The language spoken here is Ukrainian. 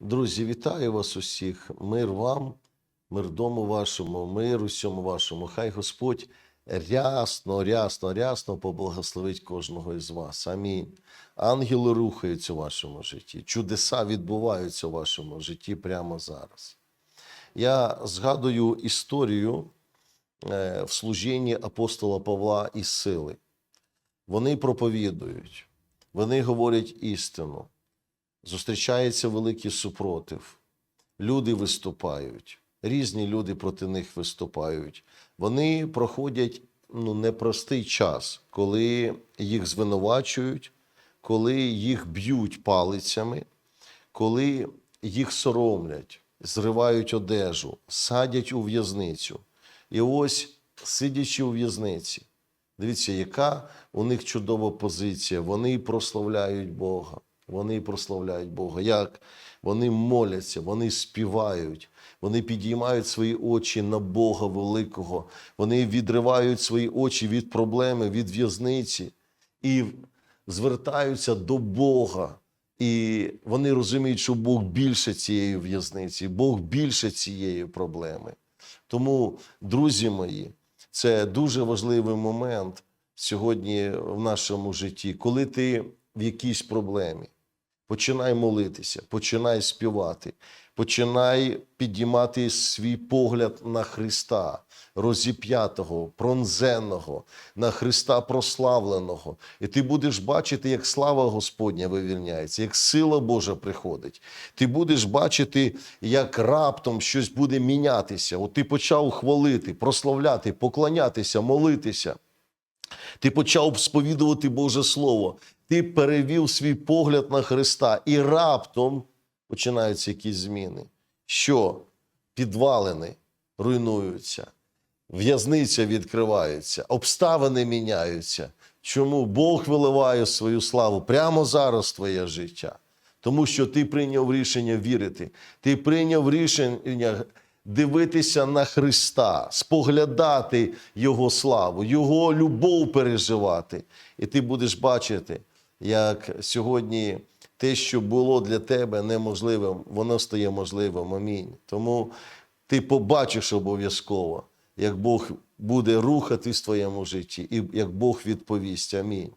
Друзі, вітаю вас усіх. Мир вам, мир дому вашому, мир усьому вашому. Хай Господь рясно, рясно, рясно поблагословить кожного із вас. Амінь. Ангели рухаються у вашому житті. Чудеса відбуваються у вашому житті прямо зараз. Я згадую історію е, в служінні апостола Павла і сили. Вони проповідують, вони говорять істину зустрічається великий супротив. Люди виступають, різні люди проти них виступають. Вони проходять ну, непростий час, коли їх звинувачують, коли їх б'ють палицями, коли їх соромлять, зривають одежу, садять у в'язницю. І ось, сидячи у в'язниці, дивіться, яка у них чудова позиція. Вони прославляють Бога. Вони прославляють Бога. Як? Вони моляться, вони співають, вони підіймають свої очі на Бога великого, вони відривають свої очі від проблеми, від в'язниці і звертаються до Бога. І вони розуміють, що Бог більше цієї в'язниці, Бог більше цієї проблеми. Тому, друзі мої, це дуже важливий момент сьогодні в нашому житті, коли ти в якійсь проблемі. Починай молитися, починай співати, починай підіймати свій погляд на Христа, розіп'ятого, пронзеного, на Христа прославленого. І ти будеш бачити, як слава Господня вивільняється, як сила Божа приходить. Ти будеш бачити, як раптом щось буде мінятися. От ти почав хвалити, прославляти, поклонятися, молитися. Ти почав сповідувати Боже Слово, ти перевів свій погляд на Христа, і раптом починаються якісь зміни. Що? Підвалини руйнуються, в'язниця відкривається, обставини міняються. Чому? Бог виливає свою славу прямо зараз в твоє життя? Тому що ти прийняв рішення вірити, ти прийняв рішення дивитися на Христа, споглядати Його славу, Його любов переживати. І ти будеш бачити, як сьогодні те, що було для тебе неможливим, воно стає можливим. Амінь. Тому ти побачиш обов'язково, як Бог буде рухатись в твоєму житті, і як Бог відповість. Амінь.